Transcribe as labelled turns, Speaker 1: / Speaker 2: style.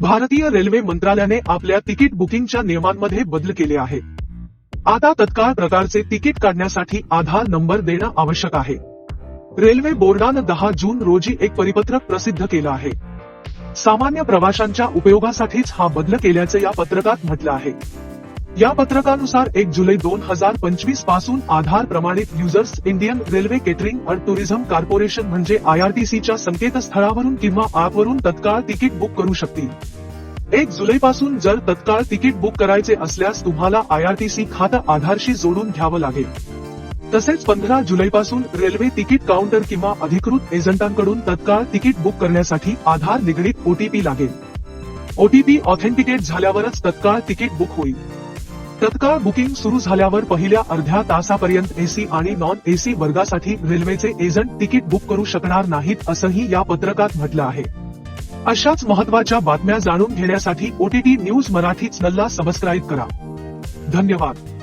Speaker 1: भारतीय रेल्वे मंत्रालयाने आपल्या तिकीट बुकिंगच्या नियमांमध्ये बदल केले आहे. आता तत्काळ प्रकारचे तिकीट काढण्यासाठी आधार नंबर देणं आवश्यक आहे. रेल्वे बोर्डानं दहा जून रोजी एक परिपत्रक प्रसिद्ध केलं आहे. सामान्य प्रवाशांच्या उपयोगासाठीच हा बदल केल्याचं या पत्रकात म्हटलं आहे. या पत्रकानुसार एक जुलै दोन हजार पंचवीसपासून आधार प्रमाणित users Indian railway catering and tourism corporation म्हणजे आयआरटीसीच्या संकेतस्थळावरून किंवा ॲपवरून तत्काळ तिकीट बुक करू शकतील. एक जुलैपासून जर तत्काळ तिकीट बुक करायचे असल्यास तुम्हाला आयआरटीसी खातं आधारशी जोडून घ्यावं लागेल. तसेच पंधरा जुलैपासून रेल्वे तिकीट काउंटर किंवा अधिकृत एजंटांकडून तत्काळ तिकीट बुक करण्यासाठी आधार निगडीत ओटीपी लागेल. ओटीपी ऑथेंटिकेट झाल्यावरच तत्काळ तिकीट बुक होईल. तत्काळ बुकिंग सुरू झाल्यावर पहिल्या अर्ध्या तासापर्यंत एसी आणि नॉन एसी वर्गासाठी रेल्वेचे एजंट तिकीट बुक करू शकणार नाहीत असंही या पत्रकात म्हटलं आहे. अशाच महत्त्वाच्या बातम्या जाणून घेण्यासाठी ओटीटी न्यूज मराठी चॅनलला सबस्क्राईब करा. धन्यवाद.